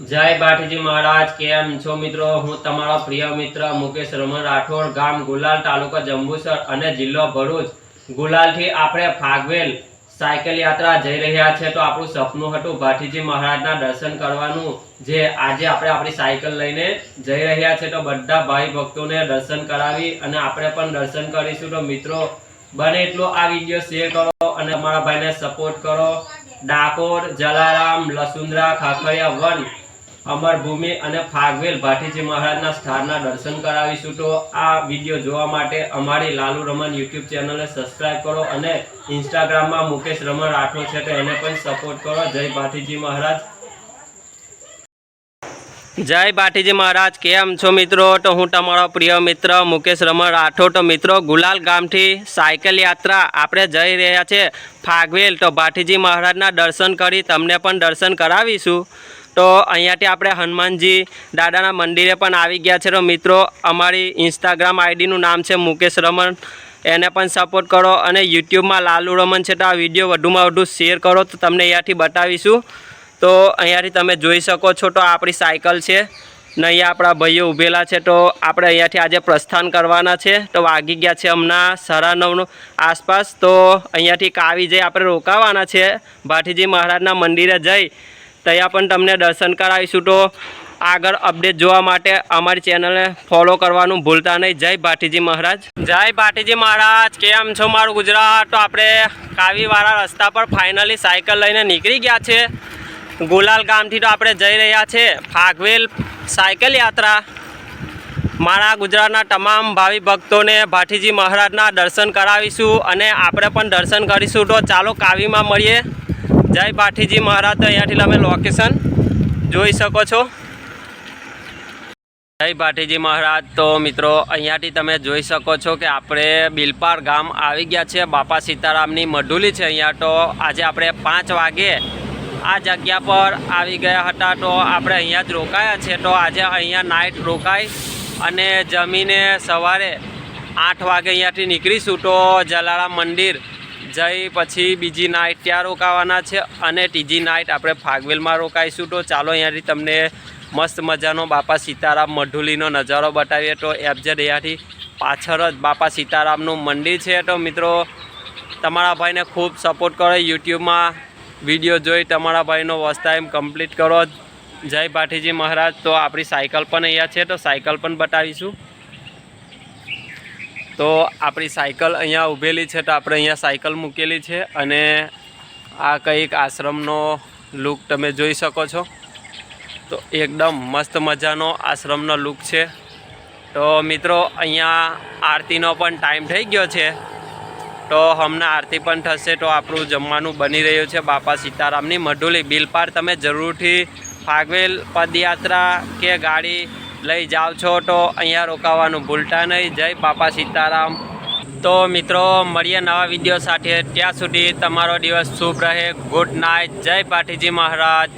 જય બાઠીજી મહારાજ, કેમ છો મિત્રો? હું તમારો પ્રિય મિત્ર મુકેશ રમણ રાઠોડ, ગામ ગુલાલ તાલુકો જંબુસર અને જિલ્લો ભરૂચ. ગુલાલથી આપણે ફાગવેલ સાયકલ યાત્રા જઈ રહ્યા છે તો આપણું સપનું હતું ભાટીજી મહારાજના દર્શન કરવાનું, જે આજે આપણે આપણી સાયકલ લઈને જઈ રહ્યા છે તો બધા ભાઈ ભક્તોને દર્શન કરાવી અને આપણે પણ દર્શન કરીશું. તો મિત્રો, બને એટલો આ વીડિયો શેર કરો અને અમારા ભાઈને સપોર્ટ કરો. ડાકોર, જલારામ લસુંદરા ખાખરિયા વન અમરભૂમિ અને ફાગવેલ ભાટીજી મહારાજના સ્થાનના દર્શન કરાવીશું તો આ વીડિયો જોવા માટે અમારી લાલુ રમન યુટ્યુબ ચેનલને સબસ્ક્રાઇબ કરો અને ઇન્સ્ટાગ્રામમાં મુકેશ રમણ રાઠોડ છે તો એને પણ સપોર્ટ કરો. જય ભાટીજી મહારાજ. જય બાટીજી મહારાજ, કેમ છો મિત્રો? તો હું તમારો પ્રિય મિત્ર મુકેશ રમણ રાઠોડ. તો મિત્રો, ગુલાલ ગામથી સાયકલ યાત્રા આપણે જઈ રહ્યા છે ફાગવેલ. તો ભાટીજી મહારાજના દર્શન કરી તમને પણ દર્શન કરાવીશું. તો અહીંયાથી આપણે હનુમાનજી દાદાના મંદિરે પણ આવી ગયા છે. તો મિત્રો, અમારી ઇન્સ્ટાગ્રામ આઈડીનું નામ છે મુકેશ રમણ. એને પણ સપોર્ટ કરો અને યુટ્યુબમાં લાલુ રમન છે તો આ વીડિયો વધુમાં વધુ શેર કરો. તો તમને અહીંયાથી બતાવીશું. તો અહીંયાથી તમે જોઈ શકો છો તો આપણી સાયકલ છે. ને અહીંયા આપણા ભાઈઓ ઊભેલા છે તો આપણે અહીંયાથી આજે પ્રસ્થાન કરવાના છે. તો વાગી ગયા છે હમણાં સાડા નવનો આસપાસ. તો અહીંયાથી કાવી જઈ આપણે રોકાવાના છે. ભાટીજી મહારાજના મંદિરે જઈ ત્યાં પણ તમને દર્શન કરાવીશું તો આગળ અપડેટ જોવા માટે અમારી ચેનલને ફોલો કરવાનું ભૂલતા નહીં. જય ભાટીજી મહારાજ. જય ભાટીજી મહારાજ. કેમ છો મારું ગુજરાત? તો આપણે કાવીવાળા રસ્તા પર ફાઇનલી સાયકલ લઈને નીકળી ગયા છે. ગુલાલ ગામથી તો આપણે જઈ રહ્યા છે. ફાગવેલ સાયકલ યાત્રા. મારા ગુજરાતના તમામ ભાવિ ભક્તોને ભાટીજી મહારાજના દર્શન કરાવીશું અને આપણે પણ દર્શન કરીશું. તો ચાલો કાવીમાં મળીએ. જય પાઠીજી મહારાજ, તો અહીંયાથી તમે લોકેશન જોઈ શકો છો. જય ભાટીજી મહારાજ, તો મિત્રો અહીંયાથી તમે જોઈ શકો છો કે આપણે બિલપાર ગામ આવી ગયા છે, બાપા સીતારામની મઢુલી છે અહીંયા. તો આજે આપણે પાંચ વાગે આ જગ્યા પર આવી ગયા હતા, તો આપણે અહીંયા જ રોકાયા છે. તો આજે અહીંયા નાઇટ રોકાઈ અને જમીને સવારે આઠ વાગે અહીંયાથી નીકળીશું. તો જલારામ મંદિર જઈ પછી બીજી નાઇટ ત્યાં રોકાવાના છે અને ત્રીજી નાઇટ આપણે ફાગવેલમાં રોકાઈશું તો ચાલો અહીંયાથી તમને મસ્ત મજાનો બાપા સીતારામ મઢુલીનો નજારો બતાવીએ. તો એબજેડ અહીંયાથી પાછળ જ બાપા સીતારામનું મંદિર છે. તો મિત્રો, તમારા ભાઈને ખૂબ સપોર્ટ કરો. યુટ્યુબમાં વીડિયો જોઈ તમારા ભાઈનો વોચ ટાઈમ કમ્પ્લીટ કરો. જય ભાઠીજી મહારાજ. તો આપણી સાયકલ પણ અહીંયા છે. તો સાયકલ પણ બતાવીશું. તો આપણી સાયકલ અહીંયા ઊભેલી છે તો આપણે અહીંયા સાયકલ મૂકેલી છે અને આ કંઈક આશ્રમનો લુક તમે જોઈ શકો છો. તો એકદમ મસ્ત મજાનો આશ્રમનો લુક છે. તો મિત્રો અહીંયા આરતીનો પણ ટાઈમ થઈ ગયો છે. તો હમણાં આરતી પણ થશે તો આપણું જમવાનું બની રહ્યું છે. બાપા સીતારામની મઢુલી. બિલપાર તમે જરૂરથી ફાગવેલ પદયાત્રા કે ગાડી લઈ જાઓ છો તો અહીંયા રોકાવાનું ભૂલતા નહીં. જય બાપા સીતારામ. તો મિત્રો, મળીએ નવા વીડિયો સાથે. ત્યાં સુધી તમારો દિવસ શુભ રહે. ગુડ નાઇટ જય પાઠીજી મહારાજ.